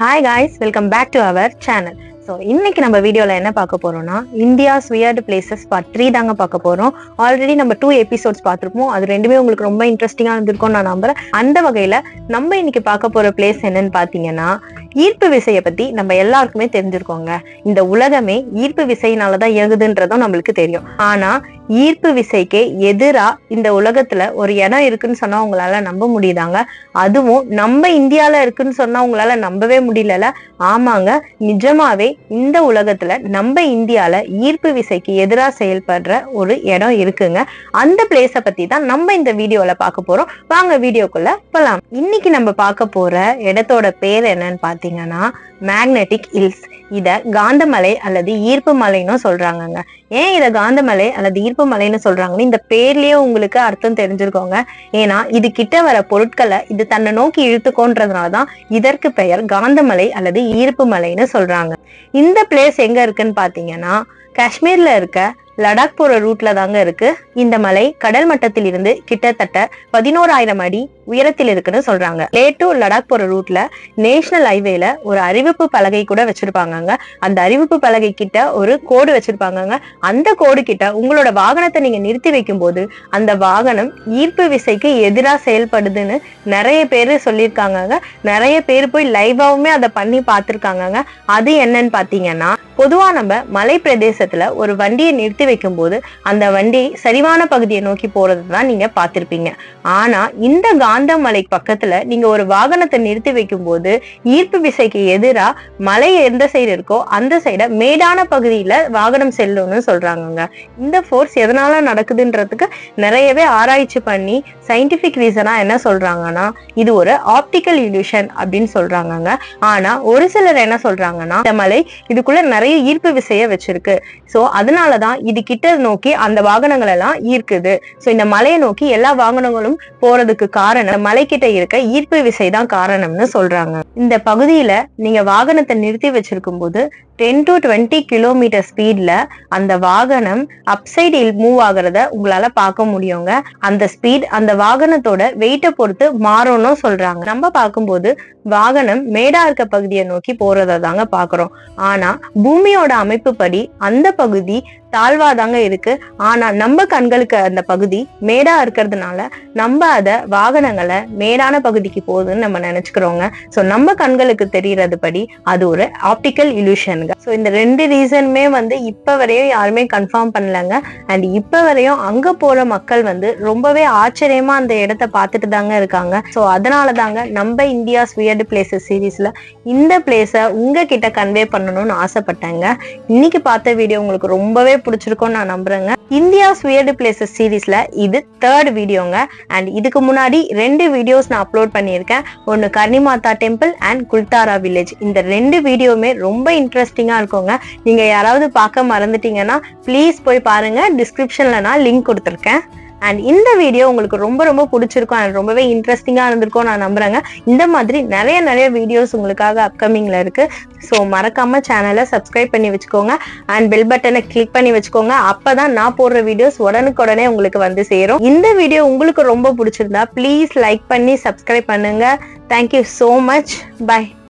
Hi guys welcome back to our channel so இன்னைக்கு நம்ம வீடியோவில் என்ன பார்க்க போறோம்னா India's weird places part three தாங்க பார்க்க போறோம். ஆல்ரெடி நம்ம டூ எபிசோட்ஸ் பார்த்துருப்போம். அது ரெண்டுமே உங்களுக்கு ரொம்ப இன்ட்ரெஸ்டிங்காக இருந்திருக்கும் நான் நம்புறேன். அந்த வகையில் நம்ம இன்னைக்கு பார்க்க போற பிளேஸ் என்னன்னு பார்த்தீங்கன்னா ஈர்ப்பு விசையை பத்தி நம்ம எல்லாருக்குமே தெரிஞ்சிருக்கோங்க. இந்த உலகமே ஈர்ப்பு விசையினால தான் இயங்குதுன்றதும் நம்மளுக்கு தெரியும். ஆனா ஈர்ப்பு விசைக்கு எதிரா இந்த உலகத்துல ஒரு இடம் இருக்குன்னு சொன்னா உங்களால நம்ப முடியுதாங்க? அதுவும் நம்ம இந்தியால இருக்குன்னு சொன்னா உங்களால நம்பவே முடியல ஆமாங்க. நிஜமாவே இந்த உலகத்துல நம்ம இந்தியால ஈர்ப்பு விசைக்கு எதிரா செயல்படுற ஒரு இடம் இருக்குங்க. அந்த பிளேஸ பத்தி தான் நம்ம இந்த வீடியோல பார்க்க போறோம். வாங்க வீடியோக்குள்ள போலாம். இன்னைக்கு நம்ம பார்க்க போற இடத்தோட பேர் என்னன்னு பார்த்தீங்கன்னா மேக்னெட்டிக் ஹில்ஸ் இத காந்தமலை அல்லது ஈர்ப்பு மலைன்னு சொல்றாங்கங்க. ஏன் இதை காந்தமலை அல்லது ஈர்ப்பு மலைன்னு சொல்றாங்கன்னு இந்த பேர்லயே உங்களுக்கு அர்த்தம் தெரிஞ்சிருக்கோங்க. ஏன்னா இது கிட்ட வர பொருட்களை இது தன்னை நோக்கி இழுத்துக்கோன்றதுனால தான் இதற்கு பெயர் காந்தமலை அல்லது ஈர்ப்பு மலைன்னு சொல்றாங்க. இந்த பிளேஸ் எங்க இருக்குன்னு பாத்தீங்கன்னா காஷ்மீர்ல இருக்க லடாக் போற ரூட்ல தாங்க இருக்கு. இந்த மலை கடல் மட்டத்தில் இருந்து கிட்டத்தட்ட பதினோராயிரம் அடி உயரத்தில் இருக்குன்னு சொல்றாங்க. லே டு லடாக் போற ரூட்ல நேஷனல் ஹைவேல ஒரு அறிவிப்பு பலகை கூட வச்சிருப்பாங்க அந்த அறிவிப்பு பலகை கிட்ட ஒரு கோடு வச்சிருப்பாங்க அந்த கோடு கிட்ட உங்களோட வாகனத்தை நீங்க நிறுத்தி வைக்கும் போது அந்த வாகனம் ஈர்ப்பு விசைக்கு எதிராக செயல்படுதுன்னு நிறைய பேர் சொல்லியிருக்காங்கங்க. நிறைய பேர் போய் லைவாவுமே அதை பண்ணி பார்த்துருக்காங்கங்க. அது என்னன்னு பாத்தீங்கன்னா பொதுவா நம்ம மலை பிரதேசத்துல ஒரு வண்டியை நிறுத்தி வைக்கும் போது அந்த வண்டி சரிவான பகுதியை நோக்கி போறது தான் நீங்க பார்த்திருப்பீங்க. ஆனா இந்த காந்தமலை பக்கத்துல நீங்க ஒரு வாகனத்தை நிறுத்தி வைக்கும் போது ஈர்ப்பு விசைக்கு எதிராக மலை எந்த சைடு இருக்கோ அந்த சைட மேடான பகுதியில வாகனம் செல்லும்னு சொல்றாங்கங்க. இந்த ஃபோர்ஸ் எதனால நடக்குதுன்றதுக்கு நிறையவே ஆராய்ச்சி பண்ணி சயின்டிபிக் ரீசனா என்ன சொல்றாங்கன்னா இது ஒரு ஆப்டிக்கல் இல்யூஷன் அப்படின்னு சொல்றாங்கங்க. ஆனா ஒரு சிலர் என்ன சொல்றாங்கன்னா இந்த மலை இதுக்குள்ள நிறைய ஈர்ப்பு விசைய வச்சிருக்கு. சோ அதனாலதான் இது கிட்ட நோக்கி அந்த வாகனங்கள் எல்லாம் ஈர்க்குது. சோ இந்த மலையை நோக்கி எல்லா வாகனங்களும் போறதுக்கு காரணம் மலை கிட்ட இருக்க ஈர்ப்பு விசை தான் காரணம்னு சொல்றாங்க. இந்த பகுதியில நீங்க வாகனத்தை நிறுத்தி வச்சிருக்கும் போது டென் டு டுவெண்ட்டி கிலோமீட்டர் ஸ்பீட்ல அந்த வாகனம் அப்சைடு மூவ் ஆகுறத உங்களால பார்க்க முடியுங்க. அந்த ஸ்பீட் அந்த வாகனத்தோட வெயிட்டை பொறுத்து மாறும்னு சொல்றாங்க. நம்ம பார்க்கும்போது வாகனம் மேடா இருக்க பகுதியை நோக்கி போறத தாங்க பாக்குறோம் ஆனா பூமியோட அமைப்பு படி அந்த பகுதி தாழ்வாதாங்க இருக்கு. ஆனா நம்ம கண்களுக்கு அந்த பகுதி மேடா இருக்கிறதுனால நம்ம அத வாகனங்களை மேடான பகுதிக்கு போகுதுன்னு நம்ம நினைச்சுக்கிறோங்க. சோ நம்ம கண்களுக்கு தெரியறது படி அது ஒரு ஆப்டிக்கல் இல்யூஷனுங்க ஸோ இந்த ரெண்டு ரீசனுமே வந்து இப்ப வரையும் யாருமே கன்ஃபார்ம் பண்ணலங்க. அண்ட் இப்ப வரையும் அங்க போற மக்கள் வந்து ரொம்பவே ஆச்சரியமா அந்த இடத்த பார்த்துட்டு தாங்க இருக்காங்க. ஸோ அதனால தாங்க நம்ம இந்தியாஸ் வியர்டு பிளேசஸ் சீரீஸ்ல இந்த பிளேஸை உங்ககிட்ட கன்வே பண்ணணும்னு ஆசைப்பட்டேங்க. இன்னைக்கு பார்த்த வீடியோ உங்களுக்கு ரொம்பவே பிடிச்சிருக்கும்னு நான் நம்புறேங்க. இந்தியாஸ் வியர்டு பிளேசஸ் சீரீஸ்ல இது தேர்ட் வீடியோங்க அண்ட் இதுக்கு முன்னாடி ரெண்டு வீடியோஸ் நான் அப்லோட் பண்ணியிருக்கேன். ஒன்று Karni Mata temple and Kuldhara village இந்த ரெண்டு வீடியோவுமே ரொம்ப இன்ட்ரெஸ்டிங்காக இருக்குங்க. நீங்க யாராவது பார்க்க மறந்துட்டீங்கன்னா ப்ளீஸ் போய் பாருங்க. டிஸ்கிரிப்ஷன்ல நான் லிங்க் கொடுத்துருக்கேன். அண்ட் இந்த வீடியோ உங்களுக்கு ரொம்ப ரொம்ப பிடிச்சிருக்கும் அண்ட் ரொம்பவே இன்ட்ரெஸ்டிங்காக இருந்திருக்கும் நான் நம்புறேங்க. இந்த மாதிரி நிறைய நிறைய வீடியோஸ் உங்களுக்காக அப்கமிங்ல இருக்கு. ஸோ மறக்காம சேனலை சப்ஸ்கிரைப் பண்ணி வச்சுக்கோங்க. அண்ட் பெல் பட்டனை கிளிக் பண்ணி வச்சுக்கோங்க. அப்பதான் நான் போடுற வீடியோஸ் உடனுக்குடனே உங்களுக்கு வந்து சேரும். இந்த வீடியோ உங்களுக்கு ரொம்ப பிடிச்சிருந்தா ப்ளீஸ் லைக் பண்ணி சப்ஸ்கிரைப் பண்ணுங்க. Thank you so much bye